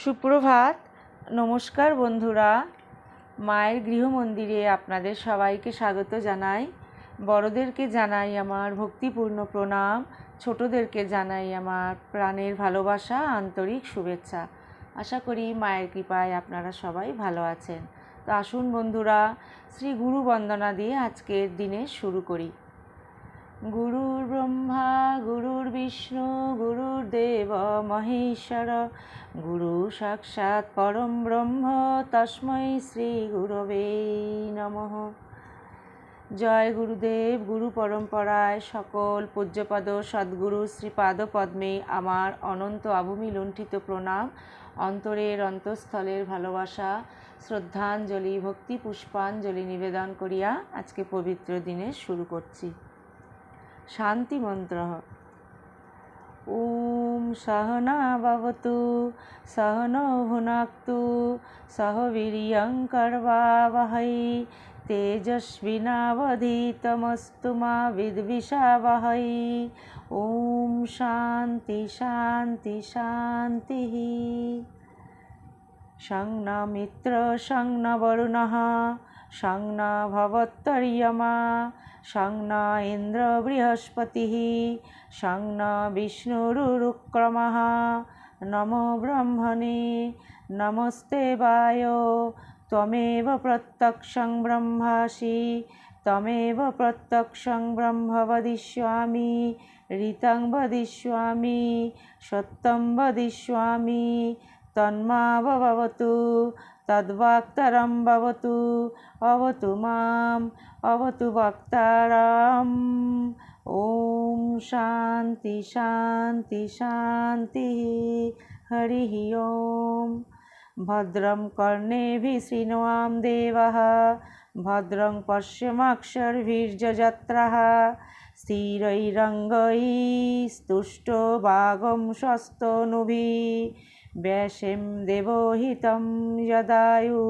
সুপ্রভাত। নমস্কার বন্ধুরা। মায়ের গৃহমন্দিরে আপনাদের সবাইকে স্বাগত জানাই। বড়দেরকে জানাই আমার ভক্তিপূর্ণ প্রণাম। ছোটদেরকে জানাই আমার প্রাণের ভালোবাসা, আন্তরিক শুভেচ্ছা। আশা করি মায়ের কৃপায় আপনারা সবাই ভালো আছেন। তো আসুন বন্ধুরা, শ্রী গুরু বন্দনা দিয়ে আজকের দিনে শুরু করি। গুরুর ব্রহ্মা গুরুর বিষ্ণু গুরুর দেব মহেশ্বর গুরু সাক্ষাৎ পরম ব্রহ্ম তস্মৈ শ্রী গুরবে নমঃ জয় গুরুদেব গুরু পরম্পরায় সকল পূজ্যপদ সদ্গুরু শ্রীপাদ পদ্মে আমার অনন্ত আভূমি লুণ্ঠিত প্রণাম, অন্তরের অন্তঃস্থলের ভালোবাসা, শ্রদ্ধাঞ্জলি, ভক্তি পুষ্পাঞ্জলি নিবেদন করিয়া আজকে পবিত্র দিনে শুরু করছি। शान्तिमन्त्रः ॐ सहना भवतु सहनो भुनाक्तु सह वीर्यङ्कर्वावहै तेजस्विनावधीतमस्तु मा विद्विषावहै ॐ शान्ति शान्ति शान्तिः शं न मित्र शं न वरुणः शं न भवत्तर्यमा সং না ইন্দ্র বৃহস্পতি সং না বিষ্ণুরুক্রম নমো ব্রহ্মণে। নমস্তে বায়। তমেব প্রত্যক্ষং ব্রহ্মাসি। তমেব প্রত্যক্ষং ব্রহ্ম বদিষ্যামি ঋতং বদিষ্যামি। সত্যম বদিষ্যামি। তন্মাবতু তদ্বক্তারম ভবতু অবতু মাম অবতু বক্তারম ওম শান্তি শান্তি শান্তি হরি ওম ভদ্রং কর্ণেভি শৃণোয়াম দেব ভদ্রং পশ্যমাক্ষর্ভির্যজত্র पश्यमक्षर्भिर्जजत्रः स्थिरैरङ्गैस्तुष्टो भागं स्वस्तनुभिः व्यासें देवोहितं यदायु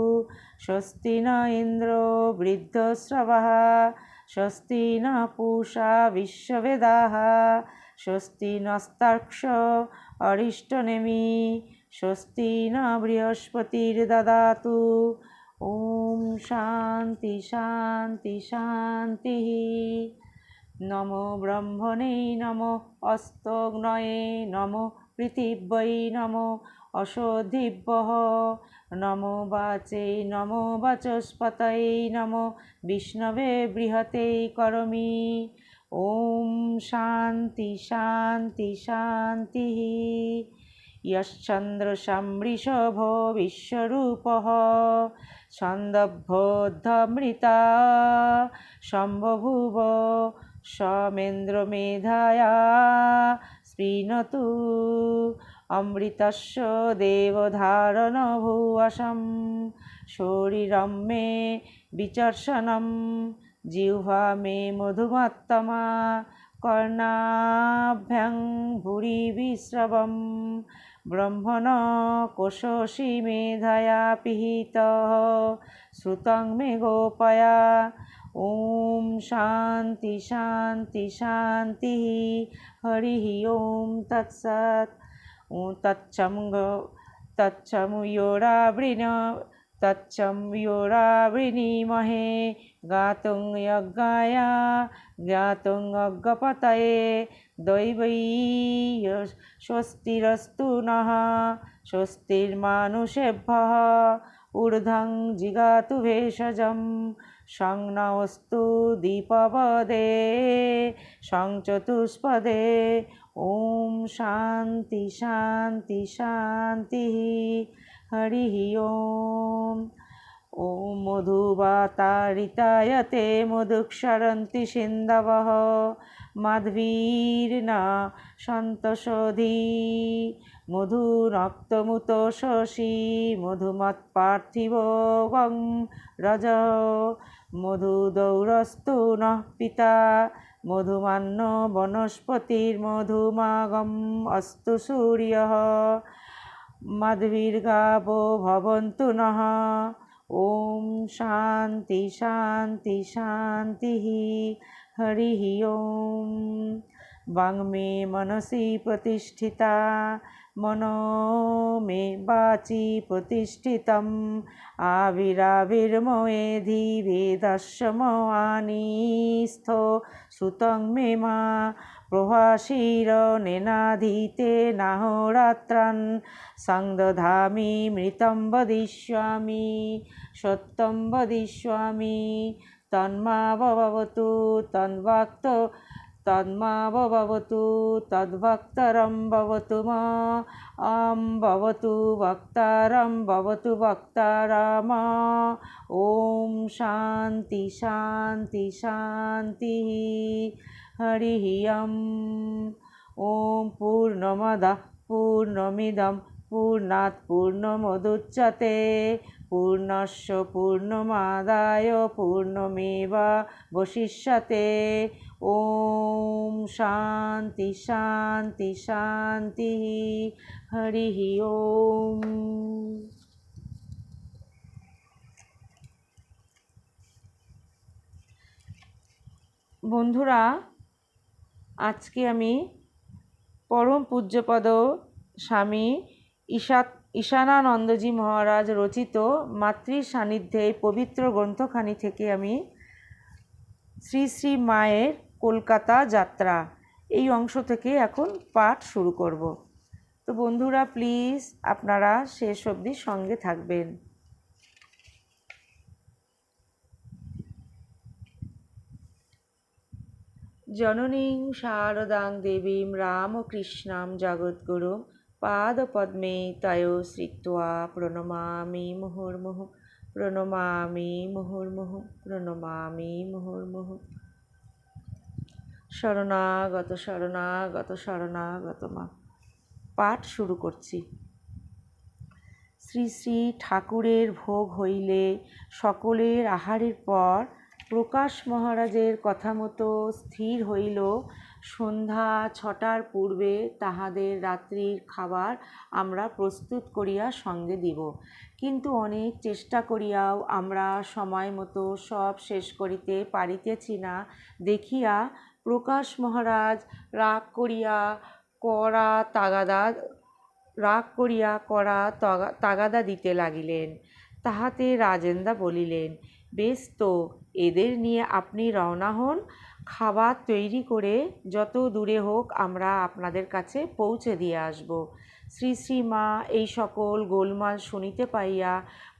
स्वस्ति न इन्द्रो वृद्धश्रवः स्वस्ति न पूषा विश्ववेदाः स्वस्ति नस्तार्क्ष अरिष्टनेमि स्वस्ति न बृहस्पतिर्ददातु ॐ शान्ति शान्ति शान्तिः नमो ब्रह्मणे नमो अस्तग्नये नमो पृथिव्यै नमो অসধিভ্যः নমো বাচে নমো বাচস্পতয়ে নমো বিষ্ণবে বৃহতে করমি ॐ শান্তি শান্তি শান্তিः यश्चन्द्रशमृषभो विश्वरूपः छन्दभोद्धमृता সমেন্দ্রমেধায়া স্পৃণত অমৃতস্য দেবধারণ ভূয়াসম শরীরম মে বিচর্ষণম জিহ্বা মে মধুমাত্তমা কর্ণাভ্যং ভুরি বিশ্রবম ব্রহ্মণ কোশি মেধায়া পিহিত শ্রুতং মে গোপয়া ॐ शान्ति शान्ति शान्तिः हरिः ॐ तत्सत् तच्चं तच्छं योरावृण तच्छं योरावृणीमहे गातुं यज्ञाय ज्ञातुं अज्ञपतये दैवै स्वस्तिरस्तु नः स्वस्तिर्मानुषेभ्यः ऊर्ध्वं जिगातु भेषजं संनवस्तु दीपपदे संचतुष्पदे ॐ शान्ति शान्ति शान्तिः हरिः ॐ ॐ मधुवातारितायते मधुक्षरन्ति सिन्धवः माध्वीर्न सन्तशोधी मधुरक्तमुतोषसि मधुमत्पार्थिव गं रज মধু দৌরস্তু নঃ পিতা। মধুমান্ন বনস্পতির্মধুমাগম অস্তু সূর্য। মাধবীর গাবো ভবন্তু নহ ওম শান্তি শান্তি শান্তি। হরি ওম। বাংমে মনসি প্রতিষ্ঠিতা। মনো মে বাচি প্রতিষ্ঠিতম। আবিরাবির্ময়েধি বেদস্যমানিস্থ শ্রুতং মে মা প্রভাসীর নেনাধীতে নাহরাত্রান সংদধামি মৃতম বদিষ্যামি, সত্যম বদিষ্যামি। তন্মা ভবতু ভবতু তদ্ভক্তরম ভবতু মা আম ভবতু ভক্তারম ভবতু ভক্তারাম ওম শান্তি শান্তি শান্তি হরি ওম ওম পূর্ণমদঃ পূর্ণমিদম পূর্ণাৎ পূর্ণমদুচ্যতে পূর্ণস্য পূর্ণমাদায় পূর্ণমেবা বশিষ্যতে। ওম শান্তি শান্তি শান্তি হরি ওম। বন্ধুরা, আজকে আমি পরম পূজ্যপদ স্বামী ঈশা ঈশানানন্দজি মহারাজ রচিত মাতৃ সান্নিধ্যে এই পবিত্র গ্রন্থখানি থেকে আমি শ্রী শ্রী মায়ের কলকাতা যাত্রা, এই অংশ থেকে এখন পাঠ শুরু করব। তো বন্ধুরা প্লিজ আপনারা শেষ অবধি সঙ্গে থাকবেন। জননীং শারদাং দেবীং রামকৃষ্ণাং জগদ্গুরুং পাদপদ্মে তয় শ্রিত্বা প্রণমামি মুহুর্মুহু প্রণমামি মুহুর্মুহু প্রণমামি মুহুর্মুহু শরণাগত শরণাগত শরণাগত মা পাঠ শুরু করছি। শ্রী শ্রী ঠাকুরের ভোগ হইলে সকলের আহারের পর প্রকাশ মহারাজের কথা মতো স্থির হইল সন্ধ্যা ছটার পূর্বে তাহাদের রাত্রির খাবার আমরা প্রস্তুত করিয়া সঙ্গে দিব। কিন্তু অনেক চেষ্টা করিয়াও আমরা সময় মতো সব শেষ করিতে পারিতেছি না। দেখিয়া প্রকাশ মহারাজ রাগ করিয়া করা তাগাদা, রাগ করিয়া কড়া তাগাদা দিতে লাগিলেন। তাহাতে রাজেন্দা বলিলেন, বেশ তো, এদের নিয়ে আপনি রওনা হন। খাবার তৈরি করে যত দূরে হোক আমরা আপনাদের কাছে পৌঁছে দিয়ে আসব। শ্রী শ্রী মা এই সকল গোলমাল শুনিতে পাইয়া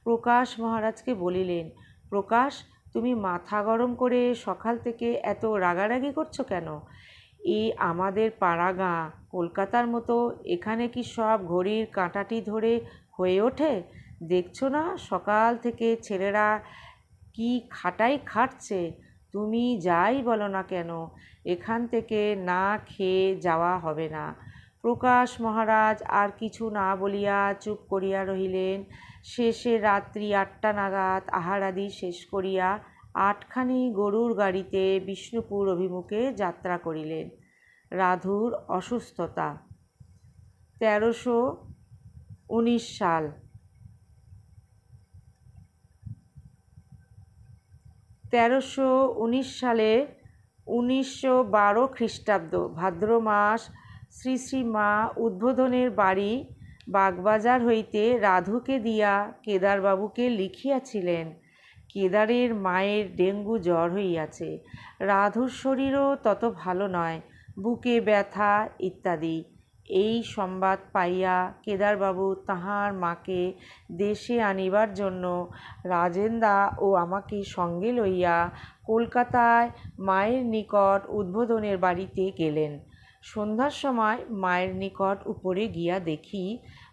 প্রকাশ মহারাজকে বলিলেন, প্রকাশ, তুমি মাথা গরম করে সকাল থেকে এত রাগারাগি করছ কেন? এই আমাদের পাড়া গাঁ, কলকাতার মতো, এখানে কি সব ঘড়ির কাঁটাটি ধরে হয়ে ওঠে? দেখছ না সকাল থেকে ছেলেরা কি খাটাই খাটছে? তুমি যাই বলো না কেন, এখান থেকে না খেয়ে যাওয়া হবে না। প্রকাশ মহারাজ আর কিছু না বলিয়া চুপ করিয়া রহিলেন। শেষে রাত্রি আটটা নাগাদ আহারাদি শেষ করিয়া আটখানি গরুর গাড়িতে বিষ্ণুপুর অভিমুখে যাত্রা করিলেন। রাধুর অসুস্থতা। তেরোশো উনিশ সাল। তেরোশো উনিশ সালে উনিশশো বারো খ্রিস্টাব্দ, ভাদ্র মাস, শ্রী শ্রী মা উদ্বোধনের বাড়ি বাগবাজার হইতে রাধুকে দিয়া কেদারবাবুকে লিখিয়াছিলেন, কেদারের মায়ের ডেঙ্গু জ্বর হইয়াছে, রাধুর শরীরও তত ভালো নয়, বুকে ব্যথা, ইত্যাদি। এই সংবাদ পাইয়া কেদারবাবু তাহার মাকে দেশে আনিবার জন্য রাজেন্দা ও আমাকে সঙ্গে লইয়া কলকাতায় মায়ের নিকট উদ্বোধনের বাড়িতে গেলেন। সন্ধ্যার সময় মায়ের নিকট উপরে গিয়া দেখি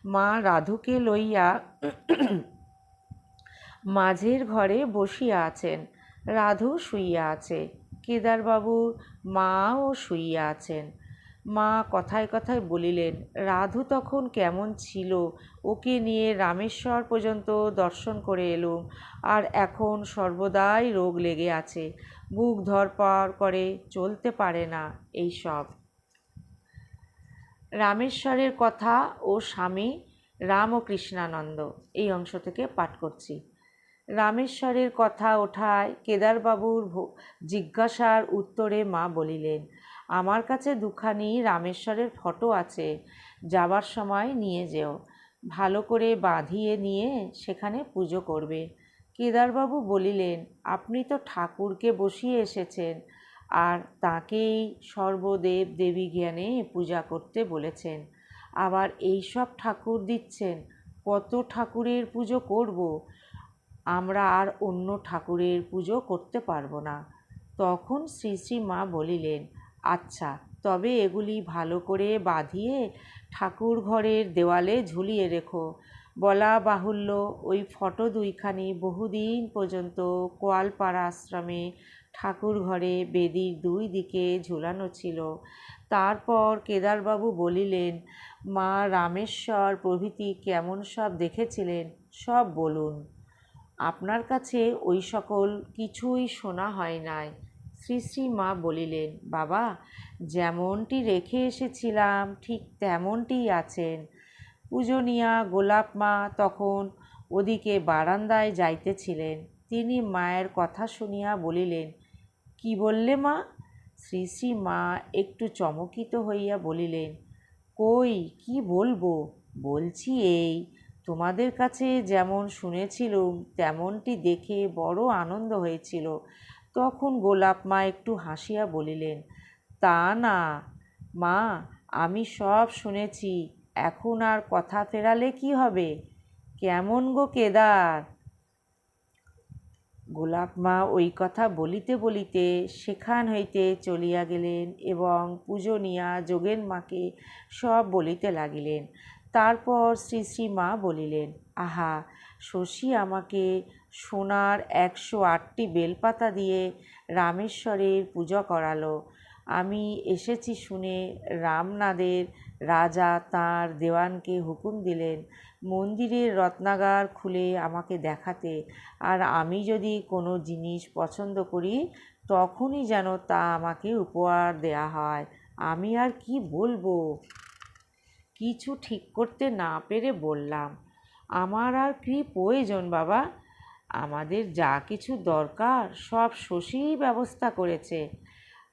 মা রাধুকে লইয়া মাঝের ঘরে বসিয়া আছেন। রাধু শুইয়া আছে। কেদারবাবুর মাও শুইয়া আছেন। মা কথায় কথায় বলিলেন, রাধু তখন কেমন ছিল? ওকে নিয়ে রামেশ্বর পর্যন্ত দর্শন করে এলুম আর এখন সর্বদাই রোগ লেগে আছে। বুক ধরপড় করে চলতে পারে না এই সব রামেশ্বরের কথা ও স্বামী রাম ও কৃষ্ণানন্দ এই অংশ থেকে পাঠ করছি। রামেশ্বরের কথা ওঠায় কেদারবাবুর জিজ্ঞাসার উত্তরে মা বলিলেন আমার কাছে দুখানি রামেশ্বরের ফটো আছে, যাবার সময় নিয়ে যেও। ভালো করে বাঁধিয়ে নিয়ে সেখানে পুজো করবে। কেদারবাবু বলিলেন, আপনি তো ঠাকুরকে বসিয়ে এসেছেন, আর তাকেই সর্বদেব দেবী জ্ঞানে পূজা করতে বলেছেন। আবার এই সব ঠাকুর দিচ্ছেন, কত ঠাকুরের পুজো করব? আমরা আর অন্য ঠাকুরের পুজো করতে পারব না। তখন শ্রী শ্রী মা বলিলেন আচ্ছা তবে এগুলি ভালো করে বাঁধিয়ে ঠাকুর ঘরের দেওয়ালে ঝুলিয়ে রেখো। বলা বাহুল্য, ওই ফটো দুইখানি বহুদিন পর্যন্ত কোয়ালপাড়া আশ্রমে ঠাকুর ঘরে বেদির দুই দিকে ঝুলানো ছিল। তারপর কেদারবাবু বলিলেন, মা রামেশ্বর প্রভৃতি কেমন সব দেখেছিলেন, সব বলুন। আপনার কাছে ওই সকল কিছুই শোনা হয় নাই। শ্রী শ্রী মা বলিলেন, বাবা, যেমনটি রেখে এসেছিলাম, ঠিক তেমনটিই আছেন। পূজনীয়া গোলাপ মা তখন ওদিকে বারান্দায় যাইতেছিলেন। তিনি মায়ের কথা শুনিয়া বলিলেন, কি বললে মা? শ্রী শ্রী মা একটু চমকিত হইয়া বলিলেন, কই, কি বলব? বলছি এই, তোমাদের কাছে যেমন শুনেছিলুম, তেমনটি দেখে বড় আনন্দ হয়েছিল। তখন গোলাপ মা একটু হাসিয়া বলিলেন, তা না, মা, আমি সব শুনেছি, এখন আর কথা ফেরালে কি হবে? কেমন গো কেদার? গোলাপ মা ওই কথা বলিতে বলিতে সেখান হইতে চলিয়া গেলেন এবং পূজনীয়া যোগেন মাকে সব বলিতে লাগিলেন। তারপর শ্রী শ্রী মা বলিলেন, আহা, শশী আমাকে সোনার একশো আটটি বেলপাতা দিয়ে রামেশ্বরের পূজা করালো। আমি এসেছি শুনে রামনাদের রাজা তাঁর দেওয়ানকে হুকুম দিলেন, মন্দিরের রত্নাগার খুলে আমাকে দেখাতে। আর আমি যদি কোনো জিনিস পছন্দ করি, তখনই যেন তা আমাকে উপহার দেয়া হয়। আমি আর কি বলব? কিছু ঠিক করতে না পেরে বললাম, আমার আর কি প্রয়োজন বাবা? আমাদের যা কিছু দরকার সব শশীই ব্যবস্থা করেছে।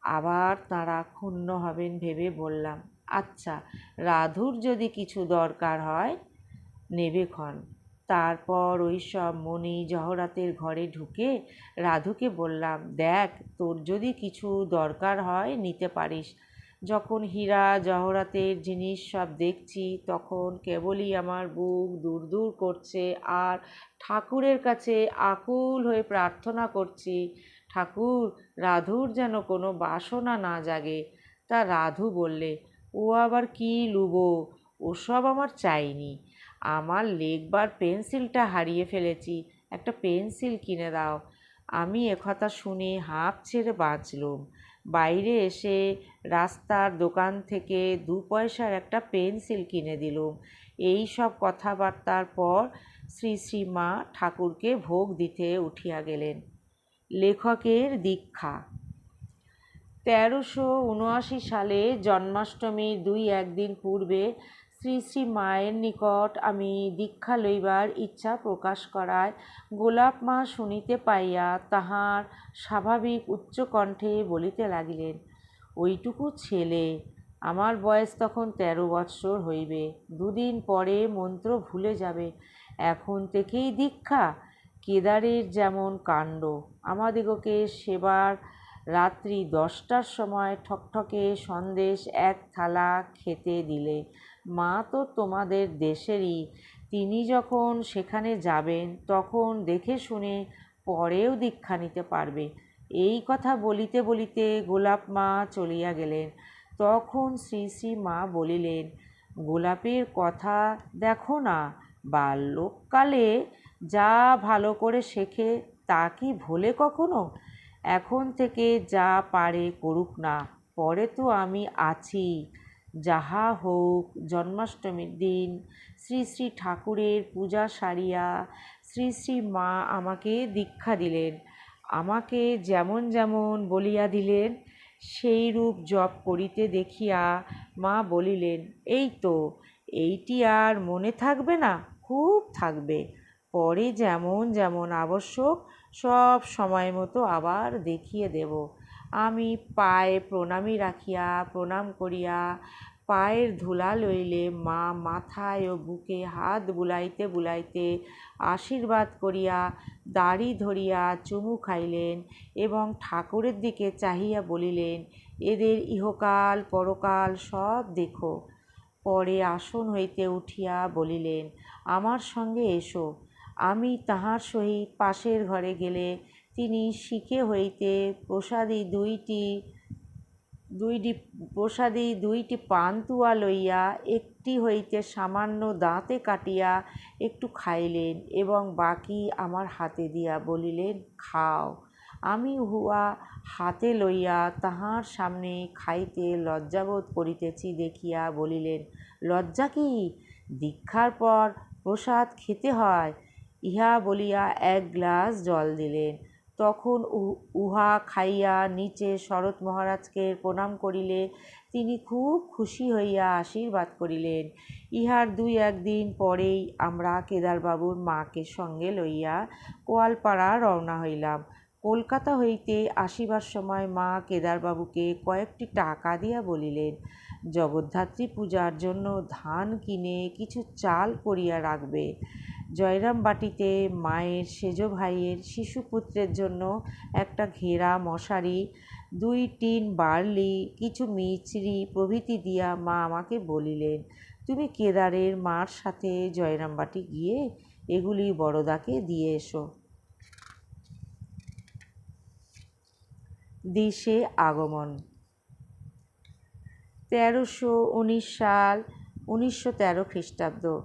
আবার তাঁরা ক্ষুণ্ণ হবেন ভেবে বললাম আচ্ছা রাধুর যদি কিছু দরকার হয়, নেবে ক্ষণ। তারপর ওই সব মণি জহরাতের ঘরে ঢুকে রাধুকে বললাম, দেখ, তোর যদি কিছু দরকার হয়, নিতে পারিস। যখন হীরা, জহরাতের জিনিস সব দেখছি, তখন কেবলই আমার বুক দূর দূর করছে আর ঠাকুরের কাছে আকুল হয়ে প্রার্থনা করছি, ঠাকুর, রাধুর যেন কোনো বাসনা না জাগে। তা রাধু বললে, ও আবার কি লুবো? ওসব আমার চাইনি। আমার লেখবার পেন্সিলটা হারিয়ে ফেলেছি, একটা পেন্সিল কিনে দাও। আমি একথা শুনে হাঁপ ছেড়ে বাঁচলুম। বাইরে এসে রাস্তার দোকান থেকে দু পয়সার একটা পেন্সিল কিনে দিলুম এই সব কথাবার্তার পর শ্রী শ্রীমা ঠাকুরকে ভোগ দিতে উঠিয়া গেলেন। লেখকের দীক্ষা। তেরোশো উনআশি সালে জন্মাষ্টমীর দুই একদিন পূর্বে শ্রী শ্রী মায়ের নিকট আমি দীক্ষা লইবার ইচ্ছা প্রকাশ করায় গোলাপ মা শুনিতে পাইয়া তাহার স্বাভাবিক উচ্চকণ্ঠে বলিতে লাগিলেন, ওইটুকু ছেলে, আমার বয়স তখন তেরো বৎসর হইবে, দুদিন পরে মন্ত্র ভুলে যাবে, এখন থেকেই দীক্ষা, কেদারের যেমন কাণ্ড, আমাদিগকে সেবার রাত্রি দশটার সময় ঠকঠকে সন্দেশ এক থালা খেতে দিলে, মা তো তোমাদের দেশেরই। তিনি যখন সেখানে যাবেন, তখন দেখে শুনে পরেও দীক্ষা নিতে পারবে। এই কথা বলিতে বলিতে গোলাপ মা চলিয়া গেলেন। তখন শ্রী শ্রী মা বলিলেন, গোলাপের কথা দেখো না, বাল্যকালে যা ভালো করে শেখে তা কি ভোলে কখনো? এখন থেকে যা পারে করুক না, পরে তো আমি আছি। যাহা হোক, জন্মাষ্টমীর দিন, শ্রী শ্রী ঠাকুরের পূজা সারিয়া, শ্রী শ্রী মা আমাকে দীক্ষা দিলেন, আমাকে যেমন যেমন বলিয়া দিলেন, সেই রূপ জপ করিতে দেখিয়া মা বলিলেন, এই তো, এইটি আর মনে থাকবে না, খুব থাকবে। পরে যেমন যেমন আবশ্যক সব সময় মতো আবার দেখিয়ে দেব। আমি পায়ে প্রণামী রাখিয়া, প্রণাম করিয়া পায়ের ধুলা লইলে মা মাথায় ও বুকে হাত বুলাইতে বুলাইতে আশীর্বাদ করিয়া দাড়ি ধরিয়া চুমু খাইলেন এবং ঠাকুরের দিকে চাহিয়া বলিলেন, এদের ইহকাল পরকাল সব দেখো। পরে আসন হইতে উঠিয়া বলিলেন, আমার সঙ্গে এসো। আমি তাহার সহিত পাশের ঘরে গেলে তিনি শিখে হইতে প্রসাদী দুইটি দুইটি, প্রসাদী দুইটি পান্তুয়া লইয়া একটি হইতে সামান্য দাঁতে কাটিয়া একটু খাইলেন এবং বাকি আমার হাতে দিয়া বলিলেন, খাও। আমি উহা হাতে লইয়া তাহার সামনে খাইতে লজ্জাবোধ করিতেছি দেখিয়া বলিলেন, লজ্জা কি? দীক্ষার পর প্রসাদ খেতে হয়। ইহা বলিয়া এক গ্লাস জল দিলেন। তখন উহা খাইয়া নিচে শরৎ মহারাজকে প্রণাম করিলে তিনি খুব খুশি হইয়া আশীর্বাদ করিলেন। ইহার দুই একদিন পরেই আমরা কেদারবাবুর মাকে সঙ্গে লইয়া কোয়ালপাড়া রওনা হইলাম। কলকাতা হইতে আসিবার সময় মা কেদারবাবুকে কয়েকটি টাকা দিয়া বলিলেন, জগদ্ধাত্রী পূজার জন্য ধান কিনে কিছু চাল করিয়া রাখবে। জয়রাম বাটিতে মায়ের সেজ ভাইয়ের শিশুপুত্রের জন্য একটা ঘেরা মশারি, দুই টিন বার্লি, কিছু মিছরি প্রভৃতি দিয়া মা আমাকে বলিলেন, তুমি কেদারের মার সাথে জয়রামবাটি গিয়ে এগুলি বড়দাকে দিয়ে এসো। দেশে আগমন। তেরোশো উনিশ সাল, উনিশশো তেরো খ্রিস্টাব্দ।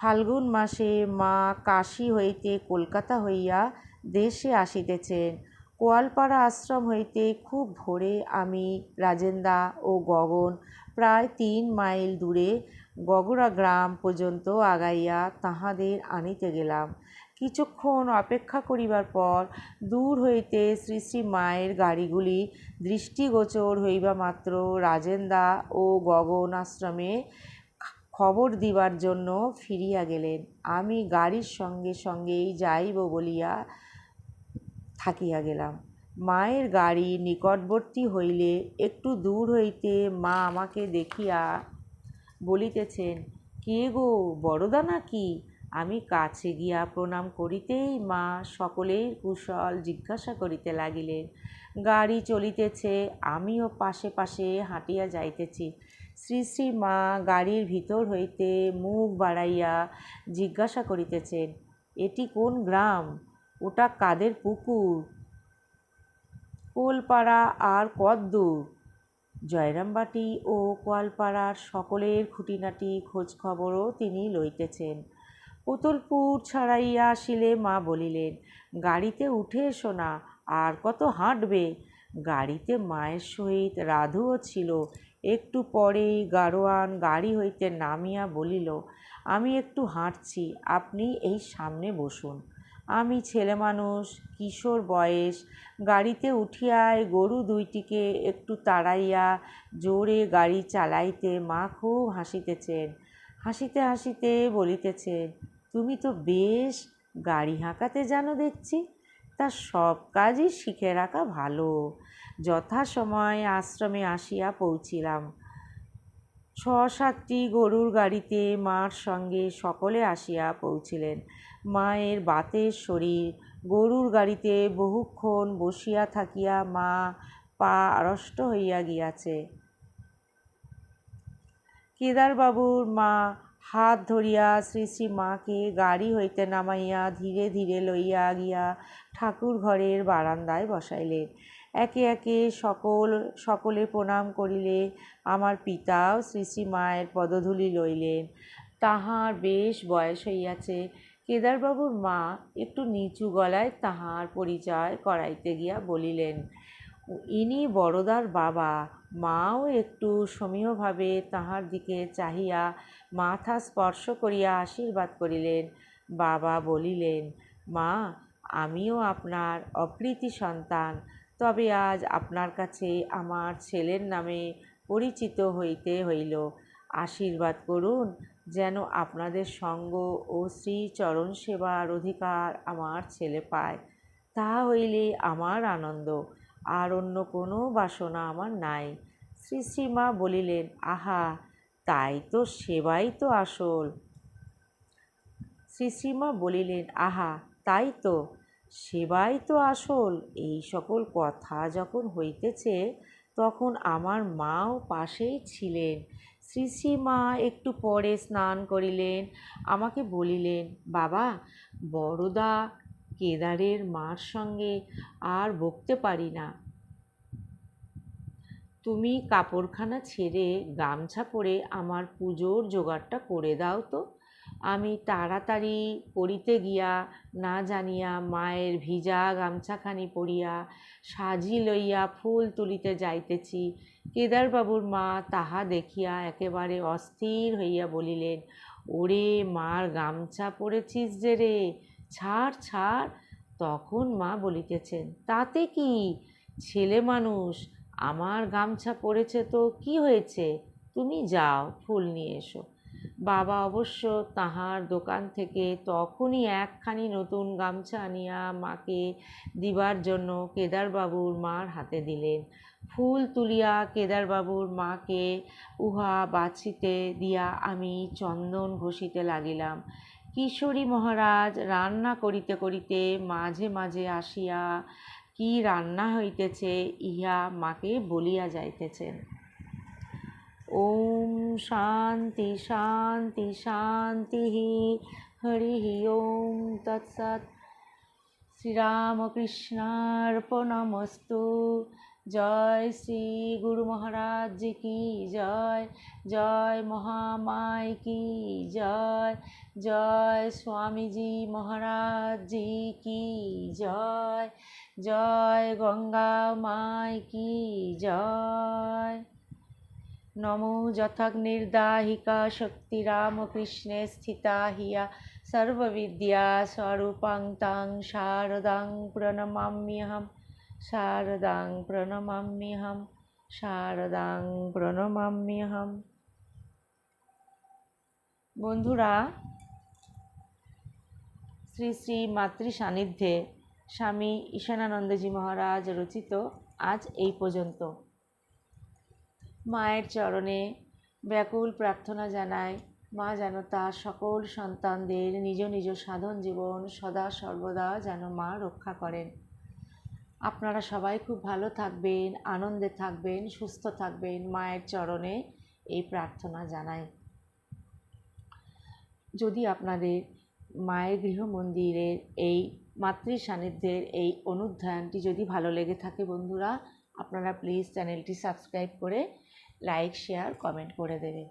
ফাল্গুন মাসে মা কাশী হইতে কলকাতা হইয়া দেশে আসিতেছেন। কোয়ালপাড়া আশ্রম হইতে খুব ভোরে আমি রাজেন্দা ও গগন প্রায় তিন মাইল দূরে গগরা গ্রাম পর্যন্ত আগাইয়া তাহাদের আনিতে গেলাম। কিছুক্ষণ অপেক্ষা করিবার পর দূর হইতে শ্রী শ্রী মায়ের গাড়িগুলি দৃষ্টিগোচর হইবা মাত্র রাজেন্দা ও গগন আশ্রমে খবর দিবার জন্য ফিরিয়া গেলেন। আমি গাড়ির সঙ্গে সঙ্গেই যাইব বলিয়া থাকিয়া গেলাম। মায়ের গাড়ি নিকটবর্তী হইলে একটু দূর হইতে মা আমাকে দেখিয়া বলিতেছেন, কে গো, বড়দা নাকি? আমি কাছে গিয়া প্রণাম করিতেই মা সকলেই কুশল জিজ্ঞাসা করিতে লাগিলেন, গাড়ি চলিতেছে, আমিও পাশে পাশে হাঁটিয়া যাইতেছি। শ্রী শ্রী মা গাড়ির ভিতর হইতে মুখ বাড়াইয়া জিজ্ঞাসা করিতেছেন, এটি কোন গ্রাম? ওটা কাদের পুকুর? কোলপাড়া আর কদ্দূর জয়রামবাটি ও কোয়ালপাড়ার সকলের খুঁটিনাটি খোঁজখবরও তিনি লইতেছেন। পুতুলপুর ছাড়াইয়া আসিলে মা বলিলেন, গাড়িতে উঠে এসো না, আর কত হাঁটবে? গাড়িতে মায়ের সহিত রাধুও ছিল একটু পরেই গাড়োয়ান গাড়ি হইতে নামিয়া বলিল, আমি একটু হাঁটছি, আপনি এই সামনে বসুন। আমি ছেলে মানুষ, কিশোর বয়স, গাড়িতে উঠিয়ায় গরু দুইটিকে একটু তাড়াইয়া জোরে গাড়ি চালাইতে মা খুব হাসিতেছেন। হাসিতে হাসিতে বলিতেছেন, তুমি তো বেশ গাড়ি হাঁকাতে জানো দেখছি, তা সব কাজই শিখে রাখা ভালো। যথাসময় আশ্রমে আসিয়া পৌঁছিলাম। ছ সাতটি গরুর গাড়িতে মার সঙ্গে সকলে আসিয়া পৌঁছিলেন। মায়ের বাতের শরীর, গরুর গাড়িতে বহুক্ষণ বসিয়া থাকিয়া মা পা আড়ষ্ট হইয়া গিয়াছে। কেদারবাবুর মা হাত ধরিয়া শ্রী শ্রী মাকে গাড়ি হইতে নামাইয়া ধীরে ধীরে লইয়া গিয়া ঠাকুর ঘরের বারান্দায় বসাইলেন। একে একে সকল, সকলে প্রণাম করিলে আমার পিতাও শ্রী শ্রী মায়ের পদধূলি লইলেন। তাহার বেশ বয়স হইয়াছে। কেদারবাবুর মা একটু নিচু গলায় তাহার পরিচয় করাইতে গিয়া বলিলেন, ইনি বড়দার বাবা। মাও একটু সমীহভাবে তাহার দিকে চাহিয়া মাথা স্পর্শ করিয়া আশীর্বাদ করিলেন। বাবা বলিলেন, মা, আমিও আপনার অপ্রীতি সন্তান। তবে আজ আপনার কাছে আমার ছেলের নামে পরিচিত হইতে হইল। আশীর্বাদ করুন যেন আপনাদের সঙ্গ ও শ্রী চরণ সেবার অধিকার আমার ছেলে পায়। তাহা হইলে আমার আনন্দ। আর অন্য কোনো বাসনা আমার নাই। শ্রী শ্রীমা বলিলেন, আহা তাই তো সেবাই তো আসল। শ্রী শ্রীমা বলিলেন, আহা, তাই তো, সেবাই তো আসল। এই সকল কথা যখন হইতেছে, তখন আমার মাও পাশেই ছিলেন শ্রী শ্রীমা একটু পরে স্নান করিলেন। আমাকে বলিলেন, বাবা, বড়দা কেদারের মার সঙ্গে আর বকতে পারি না। তুমি কাপড়খানা ছেড়ে গামছা পরে আমার পুজোর জোগাড়টা করে দাও তো। আমি তাড়াতাড়ি করিতে গিয়া, না জানিয়া মায়ের ভিজা গামছাখানি পরিয়া সাজি লইয়া ফুল তুলিতে যাইতেছি। কেদারবাবুর মা তাহা দেখিয়া একেবারে অস্থির হইয়া বলিলেন, ওরে মার গামছা পরেছিস যে রে, ছাড় ছাড়। তখন মা বলিতেছেন, তাতে কি? ছেলে মানুষ আমার গামছা পড়েছে তো কি হয়েছে? তুমি যাও, ফুল নিয়ে এসো। বাবা অবশ্য তাহার দোকান থেকে তখনই একখানি নতুন গামছা আনিয়া মাকে দিবার জন্য কেদারবাবুর মার হাতে দিলেন। ফুল তুলিয়া কেদারবাবুর মাকে উহা বাছিতে দিয়া আমি চন্দন ঘষিতে লাগিলাম। কিশোরী মহারাজ রান্না করিতে করিতে মাঝে মাঝে আসিয়া কি রান্না হইতেছে, ইহা মাকে বলিয়া যাইতেছেন ওম শান্তি শান্তি শান্তি হরি ওম তৎসৎ শ্রীরামকৃষ্ণার্পণমস্তু। জয় শ্রী গুরু মহারাজ কি জয় জয় মহামায় কি জয়। জয় স্বামীজি মহারাজ জি কি জয়? জয় গঙ্গা মায় কি জয়? নমো যথাগ্নির্দাহিকা শক্তিরামকৃষ্ণে স্থিতা হিয়া। সর্ববিদ্যা স্বরূপাং তাং শারদাং প্রণমাম্যহম। শারদাং প্রণমাম্যহম। শারদাং প্রণমাম্যহম। বন্ধুরা শ্রী শ্রী মাতৃ সান্নিধ্যে স্বামী ঈশানানন্দজি মহারাজ রচিত আজ এই পর্যন্ত। মায়ের চরণে ব্যাকুল প্রার্থনা জানায়, মা যেন তার সকল সন্তানদের নিজ নিজ সাধন জীবন সদা সর্বদা যেন মা রক্ষা করেন। আপনারা সবাই খুব ভালো থাকবেন, আনন্দে থাকবেন, সুস্থ থাকবেন, মায়ের চরণে এই প্রার্থনা জানাই। যদি আপনাদের মায়ের গৃহ মন্দিরের এই মাতৃ সান্নিধ্যের এই অনুধ্যানটি যদি ভালো লেগে থাকে বন্ধুরা, আপনারা প্লিজ চ্যানেলটি সাবস্ক্রাইব করে লাইক শেয়ার কমেন্ট করে দেবে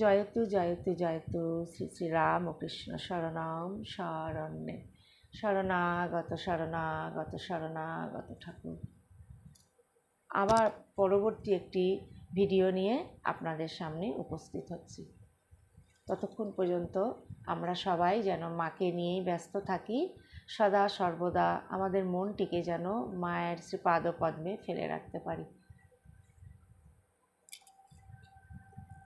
জয়তু জয়তু জয়তু, শ্রী শ্রী রাম ও কৃষ্ণ শরণাম শরণ্যে। শরণাগত শরণাগত শরণাগত ঠাকুর। আবার পরবর্তী একটি ভিডিও নিয়ে আপনাদের সামনে উপস্থিত হচ্ছি। ততক্ষণ পর্যন্ত আমরা সবাই যেন মাকে নিয়েই ব্যস্ত থাকি। সদা সর্বদা আমাদের মনটিকে যেন মায়ের শ্রীপাদপদ্মে ফেলে রাখতে পারি।